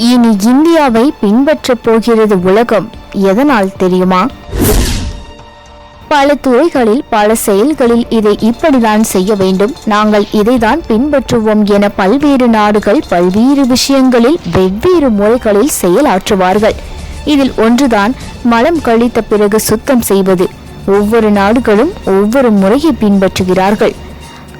இனி இந்தியாவை பின்பற்றப் போகிறது உலகம் எதனால் தெரியுமா? பல துறைகளில் பல செயல்களில் இதை இப்படிதான் செய்ய வேண்டும். நாங்கள் இதைதான் பின்பற்றுவோம் என பல்வேறு நாடுகள் பல்வேறு விஷயங்களில் வெவ்வேறு முறைகளில் செயலாற்றுவார்கள். இதில் ஒன்றுதான் மலம் கழித்த பிறகு சுத்தம் செய்வது. ஒவ்வொரு நாடுகளும் ஒவ்வொரு முறையை பின்பற்றுகிறார்கள்.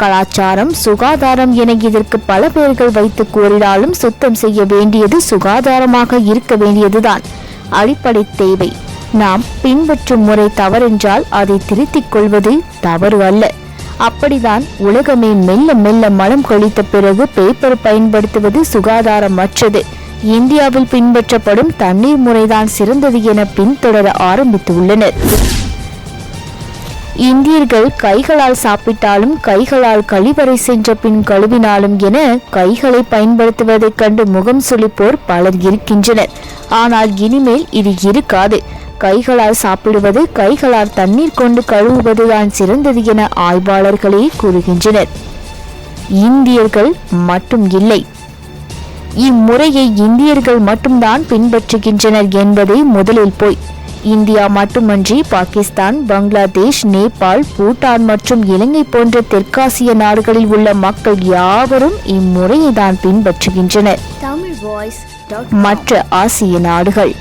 கலாச்சாரம் சுகாதாரம் என இதற்கு பல பெயர்கள் வைத்து கூறினாலும் சுத்தம் செய்ய வேண்டியது சுகாதாரமாக இருக்க வேண்டியதுதான். அடிப்படை தேவை. நாம் பின்பற்றும் முறை தவறென்றால் அதை திருத்திக் கொள்வது தவறு அல்ல. அப்படிதான் உலகமே மெல்ல மெல்ல மலம் கழித்த பிறகு பேப்பர் பயன்படுத்துவது சுகாதாரமற்றது. இந்தியாவில் பின்பற்றப்படும் தண்ணீர் முறைதான் சிறந்தது என பின்தொடர ஆரம்பித்துள்ளனர். இந்தியர்கள் கைகளால் சாப்பிட்டாலும் கைகளால் கழிவறை சென்ற பின் கழுவினாலும் என கைகளை பயன்படுத்துவதைக் கண்டு முகம் சுளிப்போர் பலர் இருக்கின்றனர். ஆனால் இனிமேல் இது இருக்காது. கைகளால் சாப்பிடுவது கைகளால் தண்ணீர் கொண்டு கழுவுவதுதான் சிறந்தது என ஆய்வாளர்களே கூறுகின்றனர். இந்தியர்கள் மட்டும் இல்லை. இம்முறையை இந்தியர்கள் மட்டும்தான் பின்பற்றுகின்றனர் என்பதை முதலில் போய். இந்தியா மட்டுமன்றி பாகிஸ்தான் பங்களாதேஷ் நேபாள் பூட்டான் மற்றும் இலங்கை போன்ற தெற்காசிய நாடுகளில் உள்ள மக்கள் யாவரும் இம்முறையை தான் பின்பற்றுகின்றனர். மற்ற ஆசிய நாடுகள்.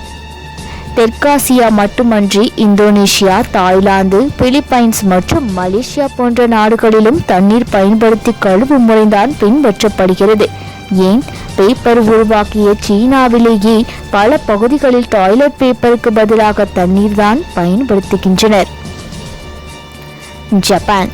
தெற்காசியா மட்டுமன்றி இந்தோனேஷியா தாய்லாந்து பிலிப்பைன்ஸ் மற்றும் மலேசியா போன்ற நாடுகளிலும் தண்ணீர் பயன்படுத்தி கழுவு முறைதான் பின்பற்றப்படுகிறது. ஏன்? பேப்பர் உருவாக்கிய சீனாவிலேயே பல பகுதிகளில் டாய்லெட் பேப்பருக்கு பதிலாக தண்ணீர் தான் பயன்படுத்துகின்றனர். ஜப்பான்.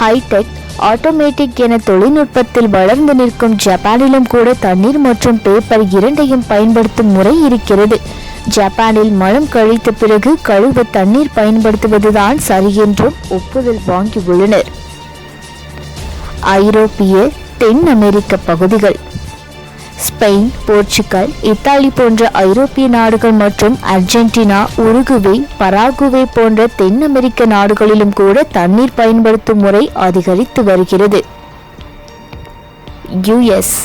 ஹைடெக் ஆட்டோமேட்டிக் என தொழில்நுட்பத்தில் வளர்ந்து நிற்கும் ஜப்பானிலும் கூட தண்ணீர் மற்றும் பேப்பர் இரண்டையும் பயன்படுத்தும் முறை இருக்கிறது. ஜப்பானில் மலம் கழித்த பிறகு கழுவ தண்ணீர் பயன்படுத்துவதுதான் சரி என்றும் ஒப்புதல் வாங்கியுள்ளனர். ஐரோப்பிய தென் அமெரிக்க பகுதிகள். ஸ்பெயின் போர்ச்சுகல் இத்தாலி போன்ற ஐரோப்பிய நாடுகள் மற்றும் அர்ஜென்டினா உருகுவே பராகுவே போன்ற தென் அமெரிக்க நாடுகளிலும் கூட தண்ணீர் பயன்படுத்தும் முறை அதிகரித்து வருகிறது. யுஎஸ்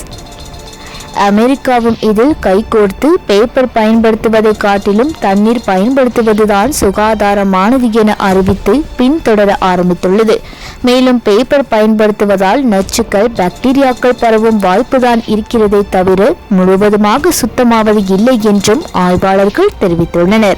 அமெரிக்காவும் இதில் கைகோர்த்து பேப்பர் பயன்படுத்துவதை காட்டிலும் தண்ணீர் பயன்படுத்துவதுதான் சுகாதாரமானது என அறிவித்து பின்தொடர ஆரம்பித்துள்ளது. மேலும் பேப்பர் பயன்படுத்துவதால் நச்சுக்கள் பாக்டீரியாக்கள் பரவும் வாய்ப்புதான் இருக்கிறதே தவிர முழுவதுமாக சுத்தமாவது இல்லை என்றும் ஆய்வாளர்கள் தெரிவித்துள்ளனர்.